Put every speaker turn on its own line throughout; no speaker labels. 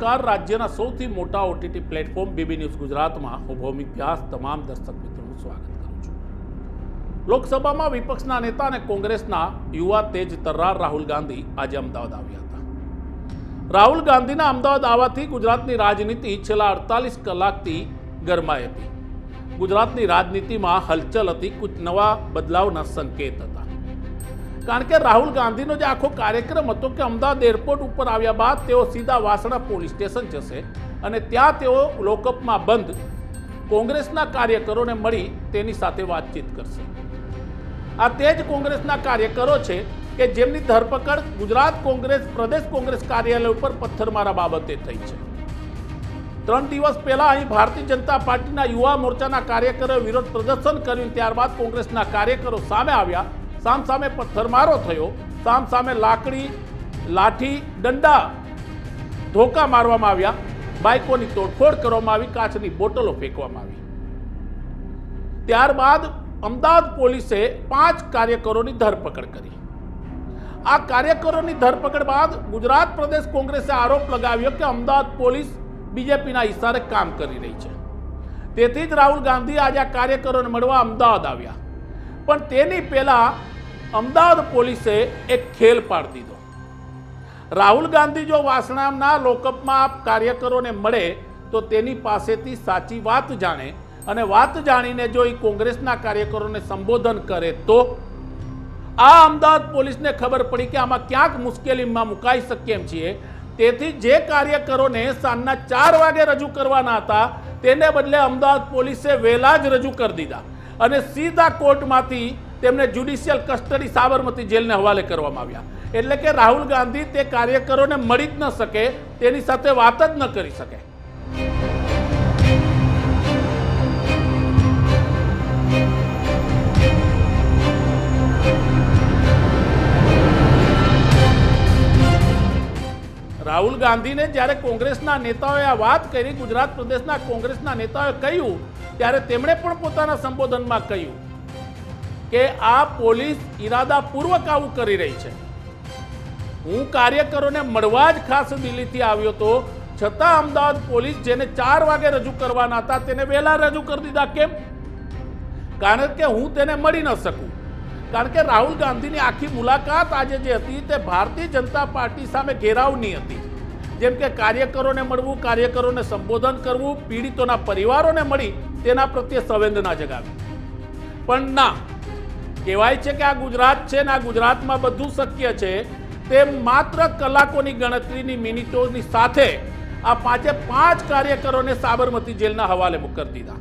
નમસ્કાર રાજ્યના સૌથી મોટા ઓટીટી પ્લેટફોર્મ બીબી ન્યૂઝ ગુજરાતમાં હું ભૌમિક વ્યાસ, તમામ દર્શક મિત્રોનું સ્વાગત કરું છું. લોકસભામાં વિપક્ષના નેતા અને કોંગ્રેસના યુવા તેજ તર્રાર રાહુલ ગાંધી આજે અમદાવાદ આવ્યા હતા. રાહુલ ગાંધીના અમદાવાદ આવવાથી ગુજરાતની રાજનીતિ છેલ્લા અડતાલીસ કલાકથી ગરમાઈ હતી. ગુજરાતની રાજનીતિમાં હલચલ હતી, કુછ નવા બદલાવના સંકેત હતા. કારણ કે રાહુલ ગાંધીનો જે આખો કાર્યક્રમ હતો કે અમદાવાદ એરપોર્ટ ઉપર આવ્યા બાદ તેઓ સીધા વાસણા પોલીસ સ્ટેશન જશે અને ત્યાં તેઓ લોકઅપમાં બંધ કોંગ્રેસના કાર્યકરોને મળી તેની સાથે વાતચીત કરશે. આ તે જ કોંગ્રેસના કાર્યકરો છે કે જેમની ધરપકડ ગુજરાત કોંગ્રેસ, પ્રદેશ કોંગ્રેસ કાર્યાલય ઉપર પથ્થરમારા બાબતે થઈ છે. ત્રણ દિવસ પહેલા અહીં ભારતીય જનતા પાર્ટીના યુવા મોરચાના કાર્યકરોએ વિરોધ પ્રદર્શન કર્યું ત્યારબાદ કોંગ્રેસના કાર્યકરો સામે આવ્યા સામ સામે પથ્થરમારો થયો. સામ સામે લાકડી, લાઠી, દંડા ધોકા મારવામાં આવ્યા. બાઇકોની તોડફોડ કરવામાં આવી, કાચની બોટલો ફેંકવામાં આવી. ત્યારબાદ અમદાવાદ પોલીસે પાંચ કાર્યકરોની ધરપકડ કરી. આ કાર્યકરોની ધરપકડ બાદ ગુજરાત પ્રદેશ કોંગ્રેસે આરોપ લગાવ્યો કે અમદાવાદ પોલીસ બીજેપીના ઇશારે કામ કરી રહી છે. તેથી જ રાહુલ ગાંધી આજે આ કાર્યકરોને મળવા અમદાવાદ આવ્યા. પણ તેની પહેલા અમદાવાદ પોલીસે એક ખેલ પાડી દીધો. રાહુલ ગાંધી જો વાસણાના લોકઅપમાં કાર્યકરોને મળે, તો તેની પાસેથી સાચી વાત જાણે અને વાત જાણીને જો એ કોંગ્રેસના કાર્યકરોને સંબોધન કરે તો? આ અમદાવાદ પોલીસને ખબર પડી કે આમાં ક્યાંક મુશ્કેલીમાં મુકાઈ શકીએ એમ છીએ. તેથી જે કાર્યકરોને સાંજના ચાર વાગે રજૂ કરવાના હતા, તેને બદલે અમદાવાદ પોલીસે વહેલા જ રજૂ કરી દીધા. અને સીધા કોર્ટમાંથી તેમને જ્યુડિશિયલ કસ્ટડી સાબરમતી જેલને હવાલે કરવામાં આવ્યા. એટલે કે રાહુલ ગાંધી તે કાર્યકરોને મળી જ ન શકે, તેની સાથે વાત જ ન કરી શકે. રાહુલ ગાંધીને જ્યારે કોંગ્રેસના નેતાઓએ આ વાત કરી, ગુજરાત પ્રદેશના કોંગ્રેસના નેતાઓએ કહ્યું, ત્યારે તેમણે પણ પોતાના સંબોધનમાં કહ્યું કે આ પોલીસ ઈરાદાપૂર્વક આવું કરી રહી છે. હું કાર્યકરોને મળવા જ ખાસ દિલ્હીથી આવ્યો તો, છતાં અમદાવાદ પોલીસ જેને ચાર વાગે રજૂ કરવાના હતા, તેને વહેલા રજૂ કરી દીધા. કેમ? કારણ કે હું તેને મળી ન શકું. કારણ કે રાહુલ ગાંધીની આખી મુલાકાત આજે જે હતી તે ભારતીય જનતા પાર્ટી સામે ઘેરાવની હતી. જેમ કે કાર્યકરોને મળવું, કાર્યકરોને સંબોધન કરવું, પીડિતોના પરિવારોને મળી તેના પ્રત્યે સંવેદના જગાવી. પણ ના કહેવાય છે કે આ ગુજરાત છે ને આ ગુજરાતમાં બધું શક્ય છે તે માત્ર કલાકોની ગણતરીની મિનિટોની સાથે આ પાંચે પાંચ કાર્યકરોને સાબરમતી જેલના હવાલે કરી દીધા.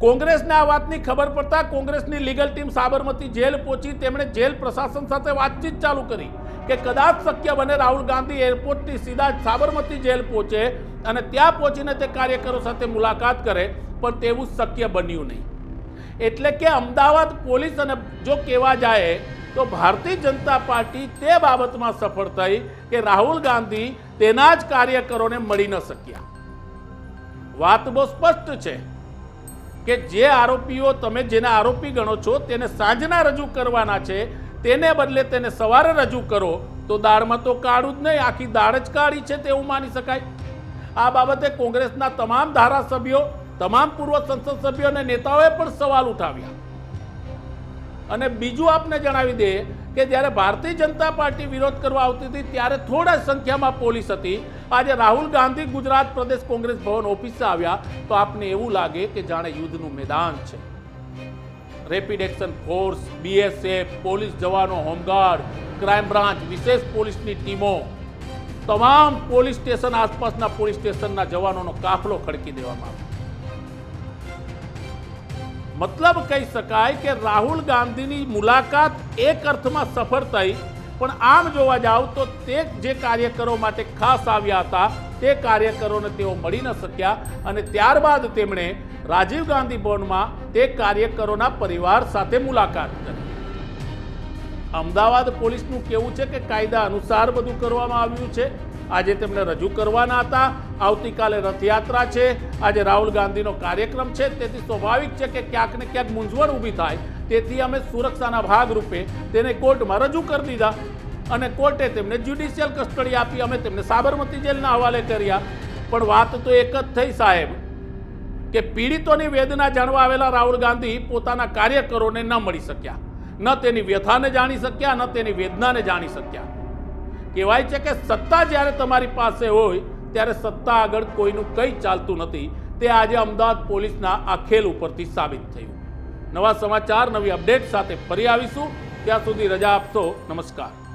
કોંગ્રેસને આ વાતની ખબર પડતા કોંગ્રેસની લીગલ ટીમ સાબરમતી જેલ પહોંચી, તેમણે જેલ પ્રશાસન સાથે વાતચીત ચાલુ કરી કે કદાચ શક્ય બને રાહુલ ગાંધી એરપોર્ટથી સીધા સાબરમતી જેલ પહોંચે અને ત્યાં પહોંચીને તે કાર્યકરો સાથે મુલાકાત કરે, પણ તેવું શક્ય બન્યું નહીં. એટલે કે અમદાવાદ પોલીસ અને જો કહેવા જાય, તો ભારતીય જનતા પાર્ટી તે બાબતમાં સફળ થઈ કે રાહુલ ગાંધી તેના જ કાર્યકરોને મળી ન શક્યા. વાત બહુ સ્પષ્ટ છે કે જે આરોપીઓ તમે જેને આરોપી ગણો છો તેને સાંજના રજૂ કરવાના છે, તેને બદલે તેને સવારે રજૂ કરો, તો દાળમાં તો કાળું જ નહીં, આખી દાળ જ કાળી છે તેવું માની શકાય. આ બાબતે કોંગ્રેસના તમામ ધારાસભ્યો તમામ પૂર્વ સંસદ સભ્યો અને નેતાઓએ પણ સવાલ ઉઠાવ્યા. અને બીજું આપને જણાવી દે કે જ્યારે ભારતીય જનતા પાર્ટી વિરોધ કરવા આવતી હતી, ત્યારે થોડા સંખ્યામાં પોલીસ હતી. આજે રાહુલ ગાંધી ગુજરાત પ્રદેશ કોંગ્રેસ ભવન ઓફિસે આવ્યા. તો આપને એવું લાગે કે જાણે યુદ્ધનું મેદાન છે. Rapid action force BSF police જવાનો હોમગાર્ડ ક્રાઇમ બ્રાન્ચ વિશેષ પોલીસની ટીમો. તમામ પોલીસ સ્ટેશન આસપાસના પોલીસ સ્ટેશનના જવાનોનો કાફલો ખડકી દેવામાં આવ્યો. મતલબ કહી શકાય કે રાહુલ ગાંધીની મુલાકાત એક અર્થમાં સફળ થઈ, પણ આમ જોવા જાવ તો તે જે કાર્યકરો માટે ખાસ આવ્યા હતા, તે કાર્યકરોને તેઓ મળી ન શક્યા અને ત્યારબાદ તેમણે રાજીવ ગાંધી ભવનમાં તે કાર્યકરોના પરિવાર સાથે મુલાકાત કરી. અમદાવાદ પોલીસનું કેવું છે કે કાયદા અનુસાર બધું કરવામાં આવ્યું છે. આજે તેમને રજૂ કરવાના હતા. આવતીકાલે રથયાત્રા છે. આજે રાહુલ ગાંધીનો કાર્યક્રમ છે. તેથી સ્વાભાવિક છે કે ક્યાંક ને ક્યાંક મૂંઝવણ ઊભી થાય. તેથી અમે સુરક્ષાના ભાગરૂપે તેને કોર્ટમાં રજૂ કરી દીધા અને કોર્ટે તેમને જ્યુડિશિયલ કસ્ટડી આપી. અમે તેમને સાબરમતી જેલના હવાલે કર્યા. પણ વાત તો એક જ થઈ સાહેબ, કે પીડિતોની વેદના જાણવા આવેલા રાહુલ ગાંધી પોતાના કાર્યકરોને ન મળી શક્યા. ન તેની વ્યથાને જાણી શક્યા, ન તેની વેદનાને જાણી શક્યા. કહેવાય છે કે સત્તા જ્યારે તમારી પાસે હોય, ત્યારે સત્તા આગળ કોઈનું કંઈ ચાલતું નથી. તે આજે અમદાવાદ પોલીસના આ ખેલ ઉપરથી સાબિત થયું. નવા સમાચાર, નવી અપડેટ સાથે ફરી આવીશું. ત્યાં સુધી રજા આપશો. નમસ્કાર.